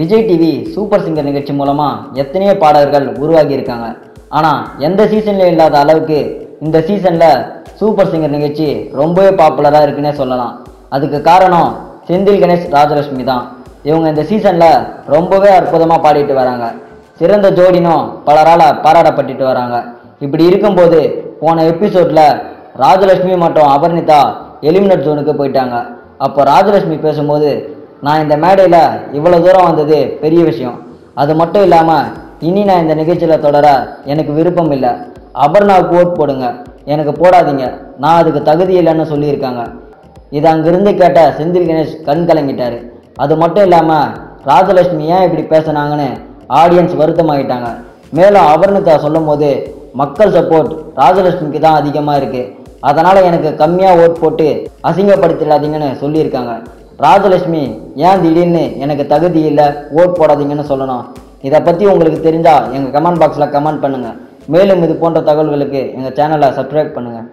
Vijay TV super singer நிகழ்ச்சி மூலமாக எத்தனையோ பாடகர்கள் உருவாகி இருக்காங்க. ஆனால் எந்த சீசன்லையும் இல்லாத அளவுக்கு இந்த சீசனில் சூப்பர் சிங்கர் நிகழ்ச்சி ரொம்பவே பாப்புலராக இருக்குன்னே சொல்லலாம். அதுக்கு காரணம் செந்தில் கணேஷ் ராஜலட்சுமி தான். இவங்க இந்த சீசனில் ரொம்பவே அற்புதமாக பாடிட்டு வராங்க. சிறந்த ஜோடினும் பலரால் பாராட்டப்பட்டுட்டு வராங்க. இப்படி இருக்கும்போது போன எபிசோடில் ராஜலட்சுமி மற்றும் அபர்ணிதா எலிமினட் ஜோனுக்கு போயிட்டாங்க. அப்போ ராஜலட்சுமி பேசும்போது நான் இந்த மேடையில் இவ்வளோ தூரம் வந்தது பெரிய விஷயம். அது மட்டும் இல்லாமல் இனி நான் இந்த நிகழ்ச்சியில் தொடர எனக்கு விருப்பம் இல்லை. அபர்ணாவுக்கு ஓட் போடுங்க. எனக்கு போடாதீங்க. நான் அதுக்கு தகுதி இல்லைன்னு சொல்லியிருக்காங்க. இது அங்கிருந்து கேட்ட செந்தில் கணேஷ் கண் கலங்கிட்டார். அது மட்டும் இல்லாமல் ராஜலட்சுமி ஏன் இப்படி பேசுனாங்கன்னு ஆடியன்ஸ் வருத்தமாகிட்டாங்க மேலும் அபர்ணிதா சொல்லும் போது மக்கள் சப்போர்ட் ராஜலட்சுமிக்கு தான் அதிகமாக இருக்குது அதனால் எனக்கு கம்மியாக ஓட் போட்டு அசிங்கப்படுத்திடாதீங்கன்னு சொல்லியிருக்காங்க. ராஜலட்சுமி ஏன் திடீர்னு எனக்கு தகுதி இல்லை ஓட் போடாதீங்கன்னு சொல்லணும். இதை பற்றி உங்களுக்கு தெரிஞ்சால் எங்கள் கமெண்ட் பாக்ஸில் கமெண்ட் பண்ணுங்கள் மேலும் இது போன்ற தகவல்களுக்கு எங்கள் சேனலை சப்ஸ்கிரைப் பண்ணுங்கள்